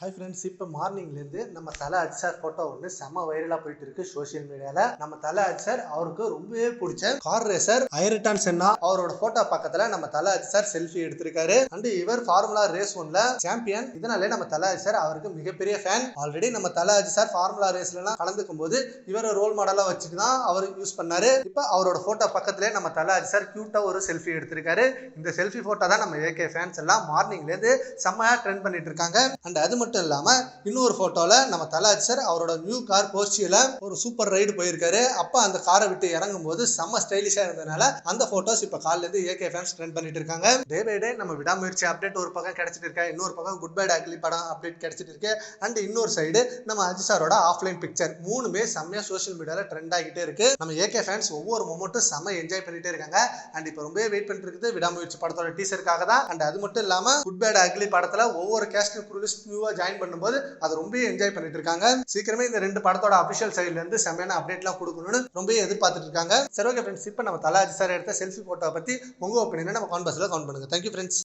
Hi friends இப்போ மார்னிங்லேருந்து நம்ம தலை அட்சார் ஃபோட்டோ ஒன்று செம்ம வைரலாக போயிட்டு இருக்கு சோஷியல் மீடியாவில் நம்ம தலை அட்சார் அவருக்கு ரொம்பவே பிடிச்ச கார் ரேசர் ஐரட்டான் சென்னா அவரோட ஃபோட்டோ பக்கத்தில் நம்ம தலை அட்சார் செல்ஃபி எடுத்திருக்காரு. அண்ட் இவர் ஃபார்முலா ரேஸ் ஒன்ல சாம்பியன் இதனாலே நம்ம தலை அட்சார் அவருக்கு மிகப்பெரிய ஃபேன் ஆல்ரெடி நம்ம தலை அட்சார் ஃபார்முலா ரேஸ்லாம் கலந்துக்கும் போது இவரை ரோல் மாடலாக வச்சுட்டு தான் அவர் யூஸ் பண்ணாரு. இப்போ அவரோட ஃபோட்டோ பக்கத்திலே நம்ம தலை அட்சார் க்யூட்டாக ஒரு செல்ஃபி எடுத்திருக்காரு. இந்த செல்ஃபி ஃபோட்டோ தான் நம்ம ஏகே ஃபேன்ஸ் எல்லாம் மார்னிங்லேருந்து செம்மையாக ட்ரெண்ட் பண்ணிட்டு இருக்காங்க. அண்ட் அது மட்டும் இல்லாமல் இன்னொரு ஃபோட்டோவில் நம்ம தலாஜ் சார் அவரோட நியூ கார் போர்ச்சியில் ஒரு சூப்பர் ரைடு போயிருக்காரு. அப்போ அந்த காரை விட்டு இறங்கும் போது செம்ம ஸ்டைலிஷாக இருந்ததுனால அந்த ஃபோட்டோஸ் இப்போ காலையில ஏகே ஃபேன்ஸ் ட்ரெண்ட் பண்ணிட்டு இருக்காங்க. டே பை டே நம்ம விடாமுயற்சி அப்டேட் ஒரு பக்கம் கிடைச்சிட்டு இருக்கா. இன்னொரு பக்கம் குட் பை டாக்லி படம் அப்டேட் கிடைச்சிட்டு இருக்கு. அண்ட் இன்னொரு சைடு நம்ம அஜித் சாரோட ஆஃப்லைன் பிக்சர் மூணுமே செம்மையாக சோஷியல் மீடியாவில் ட்ரெண்ட் ஆகிட்டே இருக்கு. நம்ம ஏகே ஃபேன்ஸ் ஒவ்வொரு மொமெண்ட்டும் செம்ம என்ஜாய் பண்ணிட்டே இருக்காங்க. அண்ட் இப்போ ரொம்பவே வெயிட் பண்ணிட்டு இருக்குது. விடாமுயற்சி படத்தோட டீசருக்காக தான். அண்ட் அது மட்டும் இல்லாமல் குட் பேட் அக்லி படத்தில் ஒவ்வொரு கேஸ்ட் குரூலிஸ் நியூவாக ஜாயின் பண்ணும்போது அதை ரொம்ப என்ஜாய் பண்ணிட்டு இருக்காங்க. சீக்கிரமே இந்த ரெண்டு படத்தோட அபிஷியல் சைட்ல இருந்து செம்மையான அப்டேட்லாம் கொடுக்கணும்னு ரொம்ப எதிர்பார்த்துட்டு இருக்காங்க. சரி ஓகே ஃப்ரெண்ட்ஸ் இப்போ நம்ம தலாஜி சார் எடுத்த செல்ஃபி போட்டோ பத்தி உங்க ஒப்பீனியனை நம்ம கான்பர்ஸ்ல கவுண்ட் பண்ணுங்க. Thank you friends